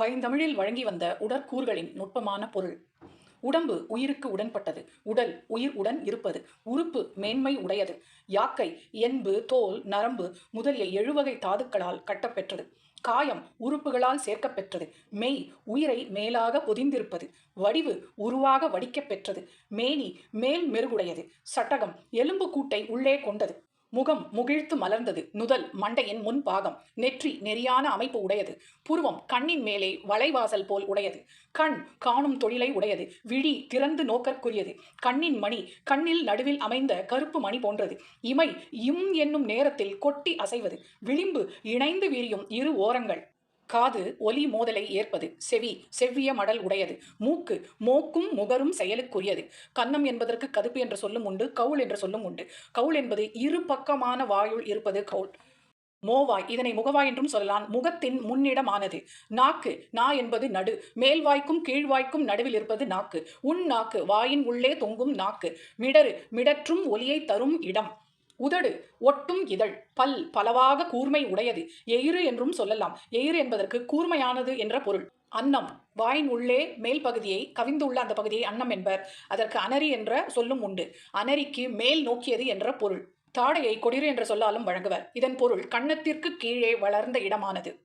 பைந்தமிழில் வழங்கி வந்த உடற்கூறுகளின் நுட்பமான பொருள். உடம்பு உயிருக்கு உடன்பட்டது. உடல் உயிர் உடன் இருப்பது. உறுப்பு மேன்மை உடையது. யாக்கை என்பு தோல் நரம்பு முதலிய எழுவகை தாதுக்களால் கட்டப்பெற்றது. காயம் உறுப்புகளால் சேர்க்கப்பெற்றது. மெய் உயிரை மேலாக பொதிந்திருப்பது. வடிவு உருவாக வடிக்கப் பெற்றது மேனி மேல் மெருகுடையது. சட்டகம் எலும்பு கூட்டை உள்ளே கொண்டது. முகம் முகிழ்த்து மலர்ந்தது. நுதல் மண்டையின் முன் பாகம் நெற்றி நெறியான அமைப்பு உடையது. புருவம் கண்ணின் மேலே வளைவாசல் போல் உடையது. கண் காணும் தொழிலை உடையது. விழி திறந்து நோக்கற்குரியது. கண்ணின் மணி கண்ணில் நடுவில் அமைந்த கருப்பு மணி போன்றது. இமை இம் என்னும் நேரத்தில் கொட்டி அசைவது. விளிம்பு இணைந்து விரியும் இரு ஓரங்கள். காது ஒலி மோதலை ஏற்பது. செவி செவ்விய மடல் உடையது. மூக்கு மோக்கும் முகரும் செயலுக்குரியது. கன்னம் என்பதற்கு கதுப்பு என்ற சொல்லும் உண்டு கவுள் என்ற சொல்லும் உண்டு. கவுள் என்பது இரு பக்கமான வாயுள் இருப்பது கவுள் மோவாய் இதனை முகவாய் என்றும் சொல்லலாம். முகத்தின் முன்னிடமானது. நாக்கு நா என்பது நடு. மேல்வாய்க்கும் கீழ்வாய்க்கும் நடுவில் இருப்பது நாக்கு. உன் நாக்கு வாயின் உள்ளே தொங்கும் நாக்கு. மிடறு மிடற்றும் ஒலியை தரும் இடம். உதடு ஒட்டும் இதழ் பல் பலவாக கூர்மை உடையது எயிறு என்றும் சொல்லலாம். எயிறு என்பதற்கு கூர்மையானது என்ற பொருள். அன்னம் வாயின் உள்ளே மேல் பகுதியை கவிந்துள்ள அந்த பகுதியை அன்னம் என்பர். அதற்கு அனரி என்ற சொல்லும் உண்டு. அனரிக்கு மேல் நோக்கியது என்ற பொருள். தாடையை கொடிறு என்ற சொல்லாலும் வழங்குவர். இதன் பொருள் கன்னத்திற்கு கீழே வளர்ந்த இடமானது.